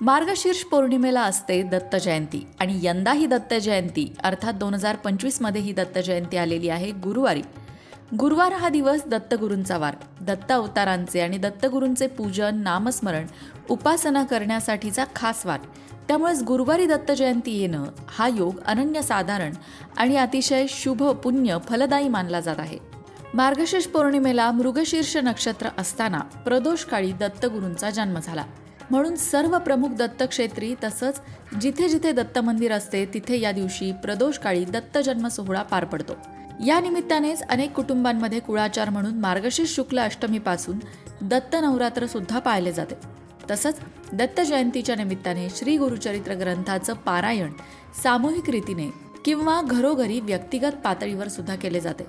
मार्गशीर्ष पौर्णिमेला असते दत्त जयंती आणि यंदा ही दत्त जयंती अर्थात दोन हजार पंचवीसमध्ये ही दत्त जयंती आलेली आहे गुरुवारी. गुरुवार हा दिवस दत्तगुरूंचा वार. दत्त अवतारांचे आणि दत्तगुरूंचे पूजन नामस्मरण उपासना करण्यासाठीचा खास वार. त्यामुळेच गुरुवारी दत्त जयंती येणं हा योग अनन्यसाधारण आणि अतिशय शुभ पुण्य फलदायी मानला जात आहे. मार्गशीर्ष पौर्णिमेला मृगशीर्ष नक्षत्र असताना प्रदोषकाळी दत्तगुरूंचा जन्म झाला. म्हणून सर्व प्रमुख दत्तक्षेत्री तसंच जिथे जिथे दत्त मंदिर असते तिथे या दिवशी प्रदोषकाळी दत्त जन्म सोहळा पार पडतो. या निमित्तानेच अनेक कुटुंबांमध्ये कुळाचार म्हणून मार्गशीर्ष शुक्ल अष्टमीपासून दत्त नवरात्र सुद्धा पाळले जाते. तसंच दत्त जयंतीच्या निमित्ताने श्री गुरुचरित्र ग्रंथाचं पारायण सामूहिक रीतीने किंवा घरोघरी व्यक्तिगत पातळीवर सुद्धा केले जाते.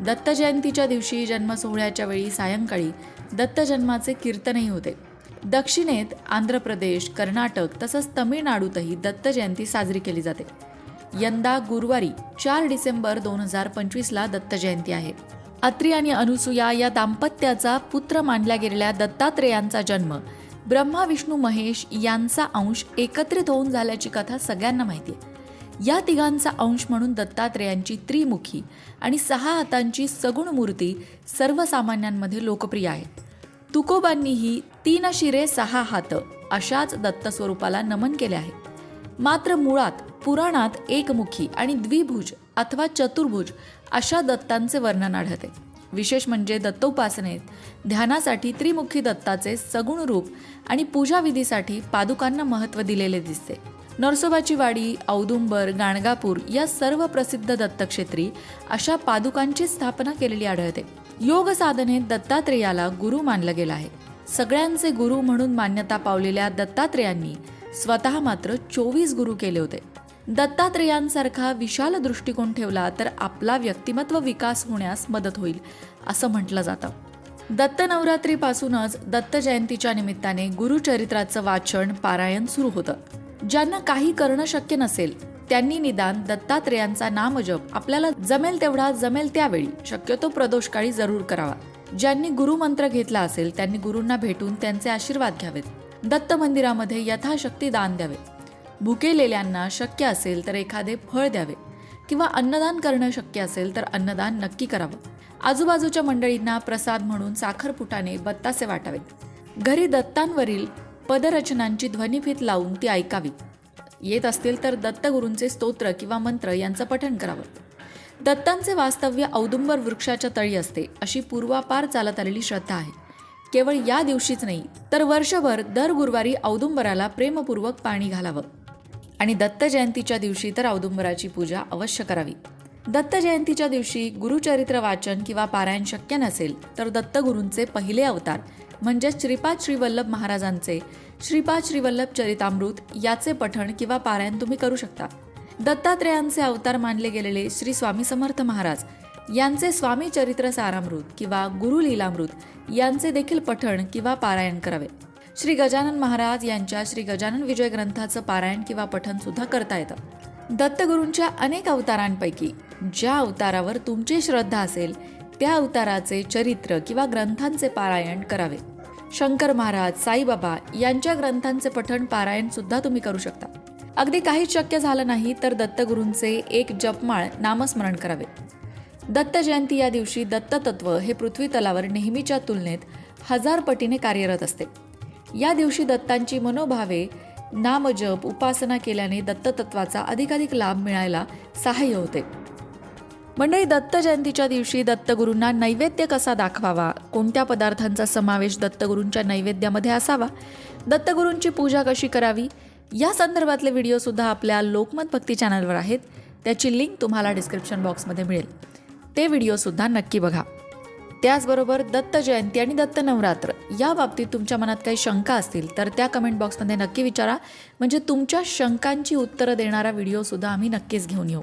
दत्त जयंतीच्या दिवशी जन्म सोहळ्याच्या वेळी सायंकाळी दत्त जन्माचे कीर्तनही होते. दक्षिणेत आंध्र प्रदेश कर्नाटक तसंच तमिळनाडूतही दत्त जयंती साजरी केली जाते. यंदा गुरुवारी चार डिसेंबर दोन हजार पंचवीसला दत्त जयंती आहे. अत्री आणि अनुसुया या दाम्पत्याचा पुत्र मानल्या गेलेल्या दत्तात्रेयांचा जन्म ब्रह्मा विष्णू महेश यांचा अंश एकत्रित होऊन झाल्याची कथा सगळ्यांना माहिती आहे. या तिघांचा अंश म्हणून दत्तात्रेयांची त्रिमुखी आणि सहा हातांची सगुण मूर्ती सर्वसामान्यांमध्ये लोकप्रिय आहे तुकोबांनीही तीन शिरे सहा हात अशाच दत्त स्वरूपाला नमन केले आहे. मात्र मुळात पुराणात एकमुखी आणि द्विभुज अथवा चतुर्भुज अशा दत्तांचे वर्णन आढळते. विशेष म्हणजे दत्तोपासनेत ध्यानासाठी त्रिमुखी दत्ताचे सगुण रूप आणि पूजाविधीसाठी पादुकांना महत्त्व दिलेले दिसते. नरसोबाची वाडी औदुंबर गाणगापूर या सर्व प्रसिद्ध दत्तक्षेत्री अशा पादुकांची स्थापना केलेली आढळते. योग साधनेत दत्तात्रेयाला गुरु मानलं गेलं आहे. सगळ्यांचे गुरु म्हणून मान्यता पावलेल्या दत्तात्रेयांनी स्वतः मात्र चोवीस गुरु केले होते. दत्तात्रेयांसारखा विशाल दृष्टिकोन ठेवला तर आपला व्यक्तिमत्व विकास होण्यास मदत होईल असं म्हटलं जातं. दत्त नवरात्रीपासूनच दत्त जयंतीच्या निमित्ताने गुरुचरित्राचं वाचन पारायण सुरू होतं. ज्यांना काही करणं शक्य नसेल त्यांनी निदान दत्तात्रेयांचा नामजप आपल्याला जमेल तेवढा जमेल त्यावेळी. शक्यतो प्रदोषकाळी जरूर करावा. ज्यांनी गुरुमंत्र घेतला असेल त्यांनी गुरूंना भेटून त्यांचे आशीर्वाद घ्यावेत. दत्त मंदिरामध्ये यथाशक्ती दान द्यावे. भुकेलेल्यांना शक्य असेल तर एखादे फळ द्यावे. किंवा अन्नदान करणं शक्य असेल तर अन्नदान नक्की करावं. आजूबाजूच्या मंडळींना प्रसाद म्हणून साखरपुटाने बत्तासे वाटावेत. घरी दत्तांवरील पदरचनांची ध्वनिफीत लावून ती ऐकावी. येत असतील तर दत्तगुरूंचे स्तोत्र किंवा मंत्र यांचं पठण करावं. दत्तांचे वास्तव्य औदुंबर वृक्षाच्या तळी असते अशी पूर्वापार चालत आलेली श्रद्धा आहे. केवळ या दिवशीच नाही तर वर्षभर दर गुरुवारी औदुंबराला प्रेमपूर्वक पाणी घालावं. आणि दत्त जयंतीच्या दिवशी तर औदुंबराची पूजा अवश्य करावी. दत्त जयंतीच्या दिवशी गुरुचरित्र वाचन किंवा पारायण शक्य नसेल तर दत्तगुरूंचे पहिले अवतार म्हणजेच श्रीपाद श्रीवल्लभ महाराजांचे. श्रीपाद श्रीवल्लभ चरितामृत याचे पठण किंवा पारायण तुम्ही करू शकता. दत्तात्रेयांचे अवतार मानले गेलेले श्री स्वामी समर्थ महाराज यांचे स्वामी चरित्र सारामृत किंवा गुरु लीलामृत यांचे देखील पठण किंवा पारायण करावे. श्री गजानन महाराज यांच्या श्री गजानन विजय ग्रंथाचं पारायण किंवा पठण सुद्धा करता येतं. दत्तगुरूंच्या अनेक अवतारांपैकी ज्या अवतारावर तुमची श्रद्धा असेल त्या अवताराचे चरित्र किंवा ग्रंथांचे पारायण करावे. शंकर महाराज साईबाबा यांच्या ग्रंथांचे पठण पारायण सुद्धा तुम्ही करू शकता. अगदी काहीच शक्य झालं नाही तर दत्तगुरूंचे एक जपमाळ नामस्मरण करावे. दत्त जयंती या दिवशी दत्ततत्व हे पृथ्वी तलावर नेहमीच्या तुलनेत हजार पटीने कार्यरत असते. या दिवशी दत्तांची मनोभावे नामजप उपासना केल्याने दत्ततत्वाचा अधिकाधिक लाभ मिळायला सहाय्य होते. मंडळी दत्त जयंतीच्या दिवशी दत्तगुरूंना नैवेद्य कसा दाखवावा? कोणत्या पदार्थांचा समावेश दत्तगुरूंच्या नैवेद्यामध्ये असावा? दत्तगुरूंची पूजा कशी करावी? या संदर्भातले व्हिडिओसुद्धा आपल्या लोकमत भक्ती चॅनलवर आहेत. त्याची लिंक तुम्हाला डिस्क्रिप्शन बॉक्समध्ये मिळेल. ते व्हिडिओसुद्धा नक्की बघा. त्याचबरोबर दत्त जयंती आणि दत्त नवरात्र या बाबतीत तुमच्या मनात काही शंका असतील तर त्या कमेंट बॉक्समध्ये नक्की विचारा. म्हणजे तुमच्या शंकांची उत्तरं देणारा व्हिडिओसुद्धा आम्ही नक्कीच घेऊन येऊ.